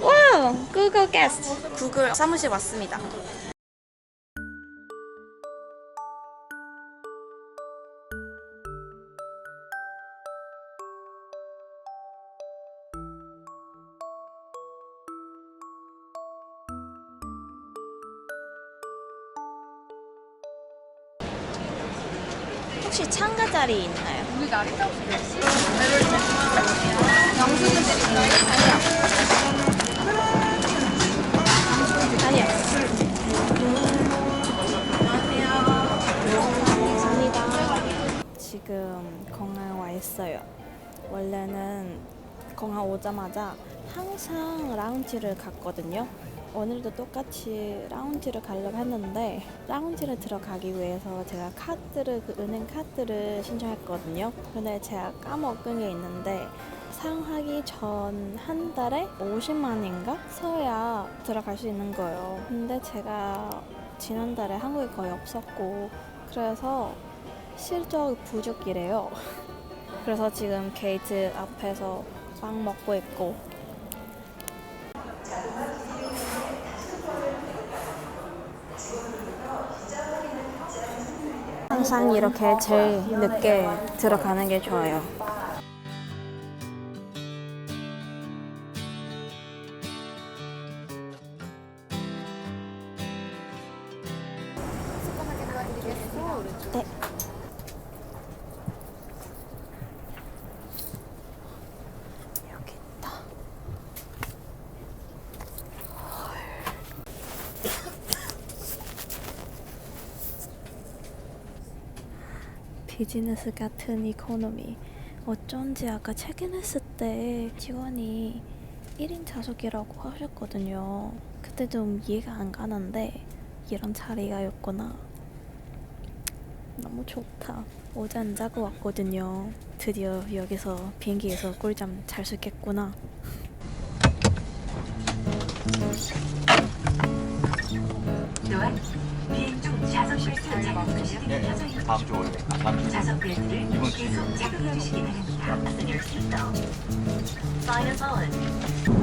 와우, 구글 게스트. 구글 사무실 왔습니다. 혹시 참가 자리 있나요? 우리 몇 시? 영수증 드릴까요? 지금 공항 와 있어요. 원래는 공항 오자마자 항상 라운지를 갔거든요. 오늘도 똑같이 라운지를 가려고 했는데 라운지를 들어가기 위해서 제가 카드를 그 은행 카드를 신청했거든요. 근데 제가 까먹은 게 있는데 사용하기 전 한 달에 50만인가 써야 들어갈 수 있는 거예요. 근데 제가 지난달에 한국에 거의 없었고 그래서 실적 부족이래요. 그래서 지금 게이트 앞에서 빵 먹고 있고 항상 이렇게 제일 늦게 들어가는 게 좋아요. 비즈니스 같은 이코노미. 어쩐지 아까 체크인했을 때 직원이 1인 좌석이라고 하셨거든요. 그때 좀 이해가 안 가는데 이런 자리가 있구나. 너무 좋다. 어제 안 자고 왔거든요. 드디어 여기서 비행기에서 꿀잠 잘 수 있겠구나. 착용 시스템이 켜져 있고 다음 주 월요일. 아, 다음 주 좌석 벨트를 이번 주 계속 착용해 주시기 바랍니다. Fasten your seatbelt. Sign us on.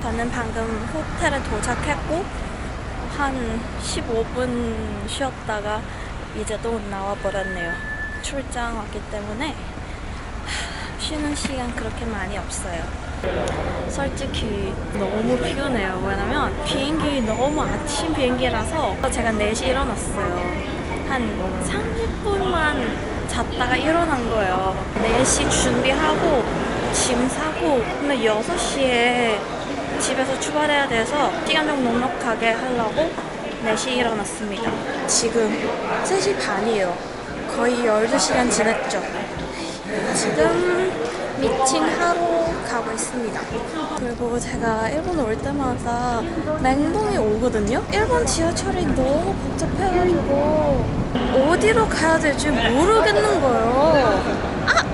저는 방금 호텔에 도착했고 한 15분 쉬었다가 이제 또 나와 버렸네요. 출장 왔기 때문에 하, 쉬는 시간 그렇게 많이 없어요. 솔직히 너무 피곤해요. 왜냐면 비행기 너무 아침 비행기라서 제가 4시 일어났어요. 한 30분만 잤다가 일어난 거예요. 4시 준비하고 짐 사고 근데 6시에 집에서 출발해야 돼서 시간 좀 넉넉하게 하려고 4시 일어났습니다. 지금 3시 반이에요. 거의 12시간 지났죠. 지금 미팅하러 가고 있습니다. 그리고 제가 일본 올 때마다 맹동이 오거든요. 일본 지하철이 너무 복잡해가지고 어디로 가야 될지 모르겠는 거예요. 아!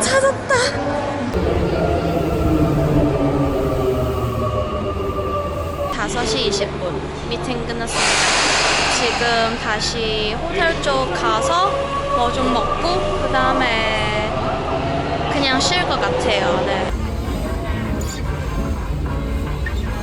찾았다! 5시 20분 미팅 끝났습니다. 지금 다시 호텔 쪽 가서 뭐 좀 먹고 그 다음에 그냥 쉴 것 같아요. 네.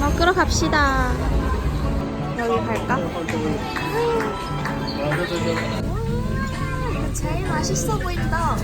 먹으러 갑시다. 여기 갈까? 이거 제일 맛있어 보인다.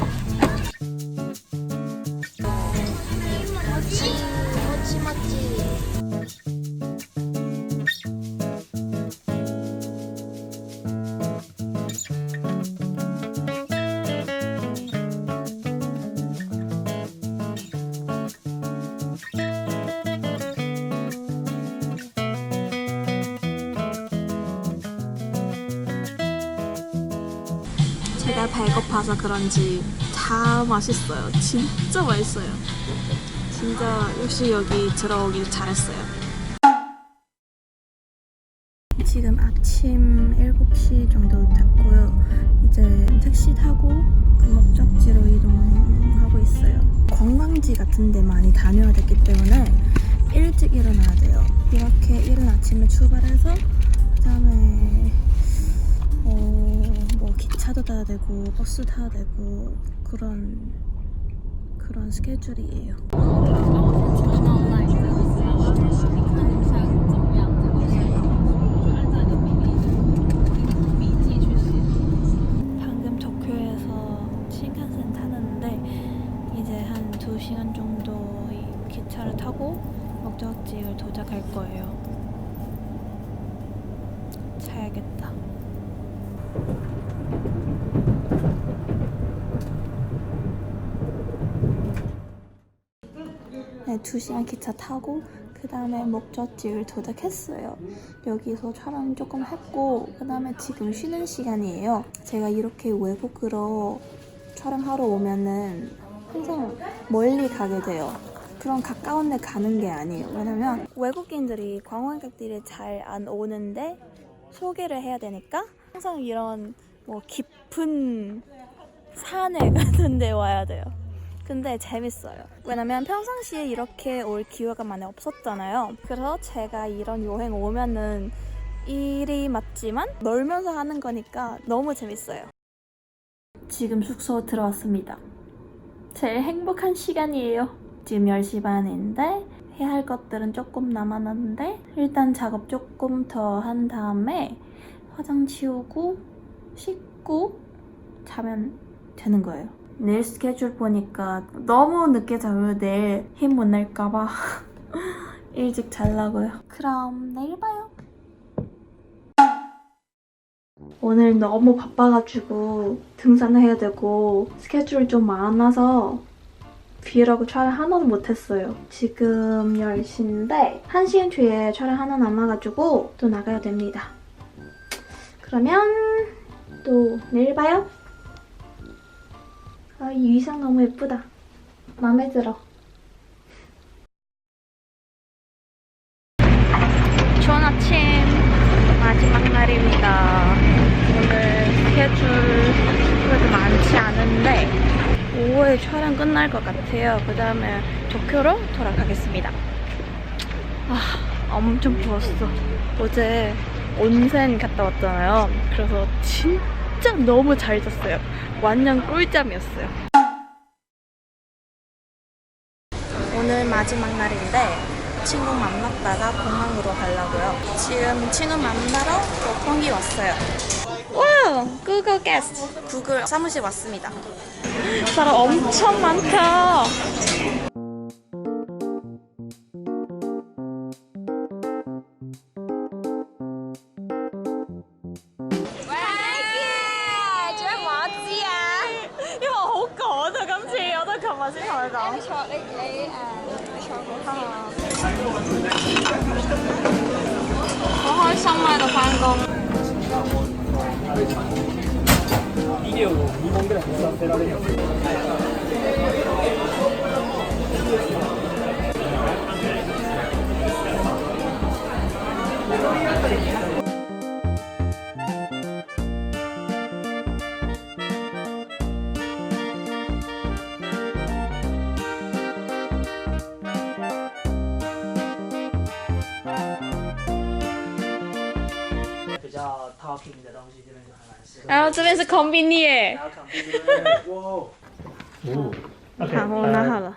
제가 배고파서 그런지 다 맛있어요. 진짜 맛있어요. 진짜 역시 여기 들어오길 잘했어요. 지금 아침 7시 정도 됐고요. 이제 택시 타고 그 목적지로 이동하고 있어요. 관광지 같은 데 많이 다녀야 되기 때문에 일찍 일어나야 돼요. 이렇게 이른 아침에 출발해서 그다음에 어, 뭐 기차도 타야 되고 버스 타야 되고 그런 그런 스케줄이에요. 방금 도쿄에서 신칸센 타는데 이제 한 2시간 정도 이 기차를 타고 목적지를 도착할 거예요. 자야겠다. 네, 2시간 기차 타고 그 다음에 목적지를 도착했어요. 여기서 촬영 조금 했고 그 다음에 지금 쉬는 시간이에요. 제가 이렇게 외국으로 촬영하러 오면은 항상 멀리 가게 돼요. 그런 가까운 데 가는 게 아니에요. 왜냐면 외국인들이 관광객들이 잘 안 오는데 소개를 해야 되니까 항상 이런 뭐 깊은 산에 같은 데 와야 돼요. 근데 재밌어요. 왜냐면 평상시에 이렇게 올 기회가 많이 없었잖아요. 그래서 제가 이런 여행 오면은 일이 맞지만 놀면서 하는 거니까 너무 재밌어요. 지금 숙소 들어왔습니다. 제일 행복한 시간이에요. 지금 10시 반인데 해야 할 것들은 조금 남았는데 일단 작업 조금 더 한 다음에 화장 지우고 씻고 자면 되는 거예요. 내일 스케줄 보니까 너무 늦게 자면 내일 힘 못 낼까봐 일찍 자려고요. 그럼 내일 봐요. 오늘 너무 바빠가지고 등산해야 되고 스케줄 좀 많아서 브이로그 촬영 하나도 못했어요. 지금 10시인데 1시간 뒤에 촬영 하나 남아가지고 또 나가야 됩니다. 그러면 또 내일 봐요. 아, 이 의상 너무 예쁘다. 마음에 들어. 좋은 아침. 마지막 날입니다. 오늘 스케줄 그래도 많지 않은데 5월 촬영 끝날 것 같아요. 그 다음에 도쿄로 돌아가겠습니다. 아, 엄청 부었어. 어제 온센 갔다 왔잖아요. 그래서 진 짜 너무 잘 잤어요. 완전 꿀잠이었어요. 오늘 마지막 날인데 친구 만났다가 공항으로 가려고요. 지금 친구 만나러 롯pon기 왔어요. 와, 구글 게스트. 구글 사무실 왔습니다. 사람 엄청 많다. 好！開心啊！喺度翻工。然后这边是空冰裂。哇。哦。我拿好了。